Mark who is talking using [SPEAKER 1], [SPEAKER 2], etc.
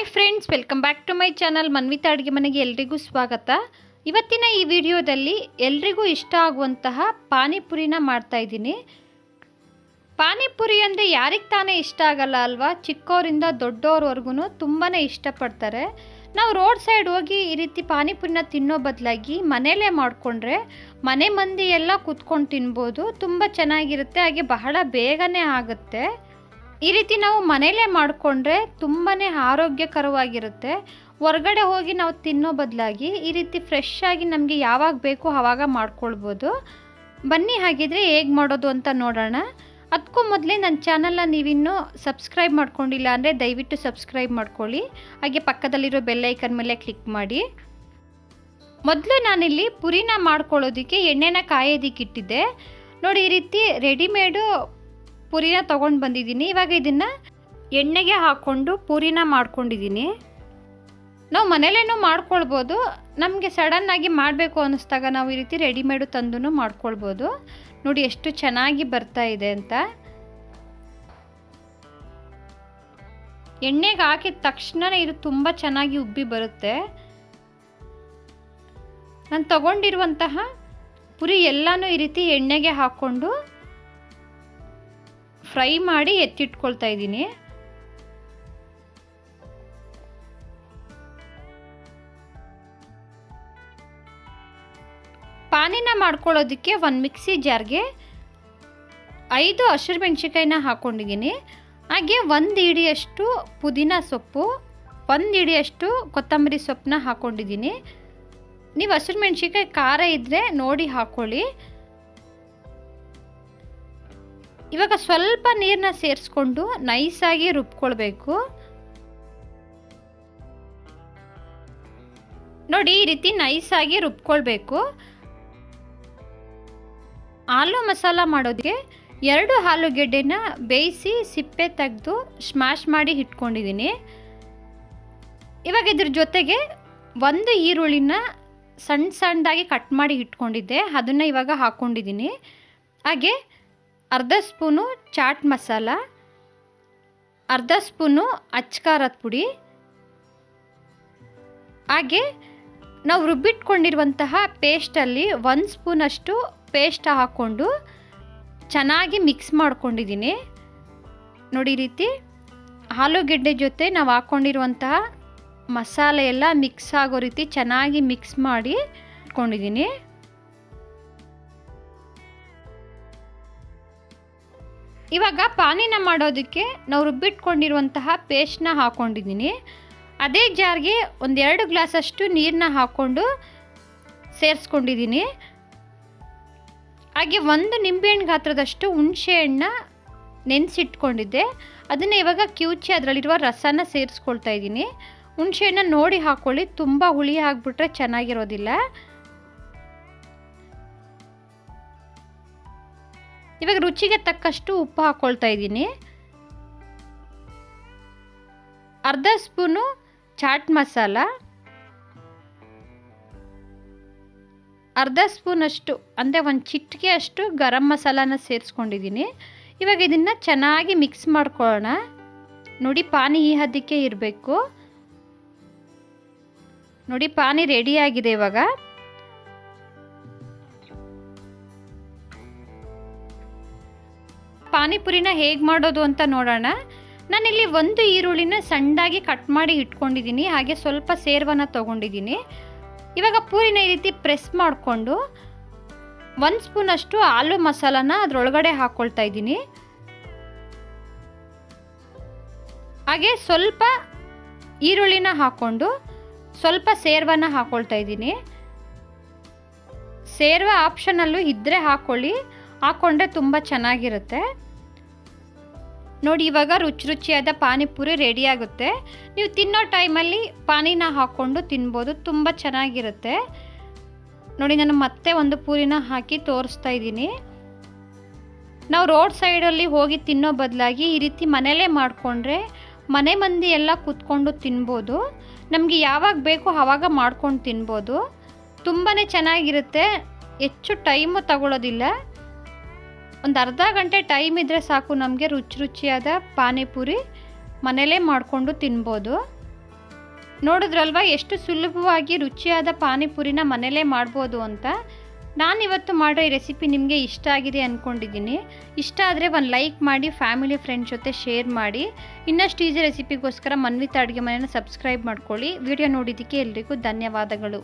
[SPEAKER 1] Hi friends welcome back to my channel Manvitha ಅಡುಗೆ ಮನೆಗೆ ಎಲ್ರಿಗೂ ಸ್ವಾಗತ. ಇವತ್ತಿನ ಈ ವಿಡಿಯೋದಲ್ಲಿ ಎಲ್ರಿಗೂ ಇಷ್ಟ ಆಗುವಂತಹ ಪಾನಿಪುರಿನ ಮಾಡ್ತಾ ಇದ್ದೀನಿ. ಪಾನಿಪುರಿ ಅಂದರೆ ಯಾರಿಗೆ ತಾನೇ ಇಷ್ಟ ಆಗಲ್ಲ ಅಲ್ವಾ? ಚಿಕ್ಕವರಿಂದ ದೊಡ್ಡವ್ರವರೆಗೂ ತುಂಬಾ ಇಷ್ಟಪಡ್ತಾರೆ. ನಾವು ರೋಡ್ ಸೈಡ್ ಹೋಗಿ ಈ ರೀತಿ ಪಾನಿಪುರಿನ ತಿನ್ನೋ ಬದಲಾಗಿ ಮನೇಲೇ ಮಾಡಿಕೊಂಡ್ರೆ ಮನೆ ಮಂದಿ ಎಲ್ಲ ಕೂತ್ಕೊಂಡು ತಿನ್ಬೋದು, ತುಂಬ ಚೆನ್ನಾಗಿರುತ್ತೆ, ಹಾಗೆ ಬಹಳ ಬೇಗನೆ ಆಗುತ್ತೆ. ಈ ರೀತಿ ನಾವು ಮನೆಯಲ್ಲೇ ಮಾಡಿಕೊಂಡ್ರೆ ತುಂಬಾ ಆರೋಗ್ಯಕರವಾಗಿರುತ್ತೆ. ಹೊರಗಡೆ ಹೋಗಿ ನಾವು ತಿನ್ನೋ ಬದಲಾಗಿ ಈ ರೀತಿ ಫ್ರೆಶ್ ಆಗಿ ನಮಗೆ ಯಾವಾಗ ಬೇಕು ಆವಾಗ ಮಾಡ್ಕೊಳ್ಬೋದು. ಬನ್ನಿ ಹಾಗಿದ್ರೆ ಹೇಗೆ ಮಾಡೋದು ಅಂತ ನೋಡೋಣ. ಅದಕ್ಕೂ ಮೊದಲೇ ನನ್ನ ಚಾನಲ್ನ ನೀವಿನ್ನೂ ಸಬ್ಸ್ಕ್ರೈಬ್ ಮಾಡ್ಕೊಂಡಿಲ್ಲ ಅಂದರೆ ದಯವಿಟ್ಟು ಸಬ್ಸ್ಕ್ರೈಬ್ ಮಾಡ್ಕೊಳ್ಳಿ. ಹಾಗೆ ಪಕ್ಕದಲ್ಲಿರೋ ಬೆಲ್ಲೈಕನ್ ಮೇಲೆ ಕ್ಲಿಕ್ ಮಾಡಿ. ಮೊದಲು ನಾನಿಲ್ಲಿ ಪುರಿನ ಮಾಡ್ಕೊಳ್ಳೋದಕ್ಕೆ ಎಣ್ಣೆನ ಕಾಯೋದಿಕ್ಕಿಟ್ಟಿದ್ದೆ. ನೋಡಿ ಈ ರೀತಿ ರೆಡಿಮೇಡು ಪುರಿನ ತೊಗೊಂಡು ಬಂದಿದ್ದೀನಿ. ಇವಾಗ ಇದನ್ನು ಎಣ್ಣೆಗೆ ಹಾಕ್ಕೊಂಡು ಪೂರಿನ ಮಾಡ್ಕೊಂಡಿದ್ದೀನಿ. ನಾವು ಮನೇಲೇನೂ ಮಾಡ್ಕೊಳ್ಬೋದು. ನಮಗೆ ಸಡನ್ನಾಗಿ ಮಾಡಬೇಕು ಅನ್ನಿಸ್ದಾಗ ನಾವು ಈ ರೀತಿ ರೆಡಿಮೇಡು ತಂದು ಮಾಡ್ಕೊಳ್ಬೋದು. ನೋಡಿ ಎಷ್ಟು ಚೆನ್ನಾಗಿ ಬರ್ತಾ ಇದೆ ಅಂತ. ಎಣ್ಣೆಗೆ ಹಾಕಿದ ತಕ್ಷಣ ಇದು ತುಂಬ ಚೆನ್ನಾಗಿ ಉಬ್ಬಿ ಬರುತ್ತೆ. ನಾನು ತಗೊಂಡಿರುವಂತಹ ಪುರಿ ಎಲ್ಲನೂ ಈ ರೀತಿ ಎಣ್ಣೆಗೆ ಹಾಕ್ಕೊಂಡು ಫ್ರೈ ಮಾಡಿ ಎತ್ತಿಟ್ಕೊಳ್ತಾ ಇದ್ದೀನಿ. ಪಾನಿನ ಮಾಡ್ಕೊಳ್ಳೋದಕ್ಕೆ ಒಂದು ಮಿಕ್ಸಿ ಜಾರ್ಗೆ ಐದು ಹಸಿರು ಮೆಣಸಿಕಾಯಿನ ಹಾಕ್ಕೊಂಡಿದ್ದೀನಿ ಹಾಗೆ ಒಂದು ಇಡಿಯಷ್ಟು ಪುದೀನ ಸೊಪ್ಪು, ಒಂದು ಇಡಿಯಷ್ಟು ಕೊತ್ತಂಬರಿ ಸೊಪ್ಪನ್ನ ಹಾಕ್ಕೊಂಡಿದ್ದೀನಿ ನೀವು ಹಸಿರು ಮೆಣಸಿಕಾಯಿ ಖಾರ ಇದ್ದರೆ ನೋಡಿ ಹಾಕ್ಕೊಳ್ಳಿ ಇವಾಗ ಸ್ವಲ್ಪ ನೀರನ್ನ ಸೇರಿಸ್ಕೊಂಡು ನೈಸಾಗಿ ರುಬ್ಕೊಳ್ಬೇಕು. ನೋಡಿ, ಈ ರೀತಿ ನೈಸಾಗಿ ರುಬ್ಕೊಳ್ಬೇಕು. ಆಲೂ ಮಸಾಲ ಮಾಡೋದಕ್ಕೆ ಎರಡು ಆಲೂಗೆಡ್ಡೆನ ಬೇಯಿಸಿ ಸಿಪ್ಪೆ ತೆಗೆದು ಸ್ಮ್ಯಾಶ್ ಮಾಡಿ ಇಟ್ಕೊಂಡಿದ್ದೀನಿ. ಇವಾಗ ಇದ್ರ ಜೊತೆಗೆ ಒಂದು ಈರುಳ್ಳಿನ ಸಣ್ಣ ಸಣ್ಣದಾಗಿ ಕಟ್ ಮಾಡಿ ಇಟ್ಕೊಂಡಿದ್ದೆ. ಅದನ್ನು ಇವಾಗ ಹಾಕ್ಕೊಂಡಿದ್ದೀನಿ ಹಾಗೆ ಅರ್ಧ ಸ್ಪೂನು ಚಾಟ್ ಮಸಾಲ, ಅರ್ಧ ಸ್ಪೂನು ಅಚ್ಕಾರದ ಪುಡಿ. ಹಾಗೆ ನಾವು ರುಬ್ಬಿಟ್ಕೊಂಡಿರುವಂತಹ ಪೇಸ್ಟಲ್ಲಿ ಒಂದು ಸ್ಪೂನಷ್ಟು ಪೇಸ್ಟ್ ಹಾಕ್ಕೊಂಡು ಚೆನ್ನಾಗಿ ಮಿಕ್ಸ್ ಮಾಡ್ಕೊಂಡಿದ್ದೀನಿ. ನೋಡಿ ರೀತಿ ಆಲೂಗೆಡ್ಡೆ ಜೊತೆ ನಾವು ಹಾಕ್ಕೊಂಡಿರುವಂತಹ ಮಸಾಲೆ ಎಲ್ಲ ಮಿಕ್ಸ್ ಆಗೋ ರೀತಿ ಚೆನ್ನಾಗಿ ಮಿಕ್ಸ್ ಮಾಡಿ ಇಟ್ಕೊಂಡಿದ್ದೀನಿ. ಇವಾಗ ಪಾನಿನ ಮಾಡೋದಕ್ಕೆ ನಾವು ರುಬ್ಬಿಟ್ಕೊಂಡಿರುವಂತಹ ಪೇಸ್ಟ್ನ ಹಾಕ್ಕೊಂಡಿದ್ದೀನಿ ಅದೇ ಜಾರ್ಗೆ ಒಂದೆರಡು ಗ್ಲಾಸಷ್ಟು ನೀರನ್ನ ಹಾಕ್ಕೊಂಡು ಸೇರಿಸ್ಕೊಂಡಿದ್ದೀನಿ. ಹಾಗೆ ಒಂದು ನಿಂಬೆಹಣ್ಣು ಗಾತ್ರದಷ್ಟು ಹುಣಸೆ ಹಣ್ಣ ನೆನೆಸಿಟ್ಕೊಂಡಿದ್ದೆ. ಅದನ್ನು ಇವಾಗ ಕಿವುಚಿ ಅದರಲ್ಲಿರುವ ರಸನ ಸೇರಿಸ್ಕೊಳ್ತಾ ಇದ್ದೀನಿ. ಹುಣಸೆ ಹಣ್ಣ ನೋಡಿ ಹಾಕ್ಕೊಳ್ಳಿ. ತುಂಬ ಹುಳಿ ಆಗಿಬಿಟ್ರೆ ಚೆನ್ನಾಗಿರೋದಿಲ್ಲ. ಇವಾಗ ರುಚಿಗೆ ತಕ್ಕಷ್ಟು ಉಪ್ಪು ಹಾಕ್ಕೊಳ್ತಾ ಇದ್ದೀನಿ. ಅರ್ಧ ಸ್ಪೂನು ಚಾಟ್ ಮಸಾಲ. ಅರ್ಧ ಸ್ಪೂನಷ್ಟು, ಅಂದರೆ ಒಂದು ಚಿಟಿಕೆ ಅಷ್ಟು ಗರಂ ಮಸಾಲಾನ ಸೇರಿಸ್ಕೊಂಡಿದ್ದೀನಿ. ಇವಾಗ ಇದನ್ನು ಚೆನ್ನಾಗಿ ಮಿಕ್ಸ್ ಮಾಡ್ಕೊಳ್ಳೋಣ. ನೋಡಿ ಪಾನಿ ಈ ಹದ್ದಕ್ಕೆ ಇರಬೇಕು. ನೋಡಿ ಪಾನಿ ರೆಡಿಯಾಗಿದೆ ಇವಾಗ. ಪಾನಿಪುರಿನ ಹೇಗೆ ಮಾಡೋದು ಅಂತ ನೋಡೋಣ. ನಾನಿಲ್ಲಿ ಒಂದು ಈರುಳ್ಳಿನ ಸಣ್ಣದಾಗಿ ಕಟ್ ಮಾಡಿ ಇಟ್ಕೊಂಡಿದ್ದೀನಿ, ಹಾಗೆ ಸ್ವಲ್ಪ ಸೇರ್ವನ ತೊಗೊಂಡಿದ್ದೀನಿ. ಇವಾಗ ಪೂರಿನ ಈ ರೀತಿ ಪ್ರೆಸ್ ಮಾಡಿಕೊಂಡು ಒಂದು ಸ್ಪೂನಷ್ಟು ಆಲೂ ಮಸಾಲಾನ ಅದರೊಳಗಡೆ ಹಾಕ್ಕೊಳ್ತಾ ಇದ್ದೀನಿ. ಹಾಗೆ ಸ್ವಲ್ಪ ಈರುಳ್ಳಿನ ಹಾಕ್ಕೊಂಡು ಸ್ವಲ್ಪ ಸೇರ್ವನ ಹಾಕ್ಕೊಳ್ತಾ ಇದ್ದೀನಿ. ಸೇರ್ವ ಆಪ್ಷನಲ್ಲೂ ಇದ್ದರೆ ಹಾಕ್ಕೊಳ್ಳಿ ಹಾಕ್ಕೊಂಡ್ರೆ ತುಂಬ ಚೆನ್ನಾಗಿರುತ್ತೆ. ನೋಡಿ, ಇವಾಗ ರುಚಿ ರುಚಿಯಾದ ಪಾನಿಪುರಿ ರೆಡಿ ಆಗುತ್ತೆ. ನೀವು ತಿನ್ನೋ ಟೈಮಲ್ಲಿ ಪಾನಿನ ಹಾಕ್ಕೊಂಡು ತಿನ್ಬೋದು, ತುಂಬ ಚೆನ್ನಾಗಿರುತ್ತೆ. ನೋಡಿ, ನಾನು ಮತ್ತೆ ಒಂದು ಪೂರಿನ ಹಾಕಿ ತೋರಿಸ್ತಾ ಇದ್ದೀನಿ. ನಾವು ರೋಡ್ ಸೈಡಲ್ಲಿ ಹೋಗಿ ತಿನ್ನೋ ಬದಲಾಗಿ ಈ ರೀತಿ ಮನೆಯಲ್ಲೇ ಮಾಡಿಕೊಂಡ್ರೆ ಮನೆ ಮಂದಿ ಎಲ್ಲ ಕೂತ್ಕೊಂಡು ತಿನ್ಬೋದು. ನಮಗೆ ಯಾವಾಗ ಬೇಕೋ ಆವಾಗ ಮಾಡ್ಕೊಂಡು ತಿನ್ಬೋದು. ತುಂಬಾ ಚೆನ್ನಾಗಿರುತ್ತೆ. ಹೆಚ್ಚು ಟೈಮು ತಗೊಳ್ಳೋದಿಲ್ಲ ಒಂದು ಅರ್ಧ ಗಂಟೆ ಟೈಮ್ ಇದ್ದರೆ ಸಾಕು, ನಮಗೆ ರುಚಿ ರುಚಿಯಾದ ಪಾನಿಪುರಿ ಮನೇಲೇ ಮಾಡಿಕೊಂಡು ತಿನ್ಬೋದು. ನೋಡಿದ್ರಲ್ವ, ಎಷ್ಟು ಸುಲಭವಾಗಿ ರುಚಿಯಾದ ಪಾನಿಪುರಿನ ಮನೇಲೇ ಮಾಡ್ಬೋದು ಅಂತ. ನಾನಿವತ್ತು ಮಾಡೋ ಈ ರೆಸಿಪಿ ನಿಮಗೆ ಇಷ್ಟ ಆಗಿದೆ ಅಂದ್ಕೊಂಡಿದ್ದೀನಿ ಇಷ್ಟ ಆದರೆ ಒಂದು ಲೈಕ್ ಮಾಡಿ, ಫ್ಯಾಮಿಲಿ ಫ್ರೆಂಡ್ಸ್ ಜೊತೆ ಶೇರ್ ಮಾಡಿ. ಇನ್ನಷ್ಟು ಈಸಿ ರೆಸಿಪಿಗೋಸ್ಕರ ಮನ್ವಿತ ಅಡುಗೆ ಮನೆಯನ್ನು ಸಬ್ಸ್ಕ್ರೈಬ್ ಮಾಡ್ಕೊಳ್ಳಿ. ವಿಡಿಯೋ ನೋಡಿದ್ದಕ್ಕೆ ಎಲ್ರಿಗೂ ಧನ್ಯವಾದಗಳು.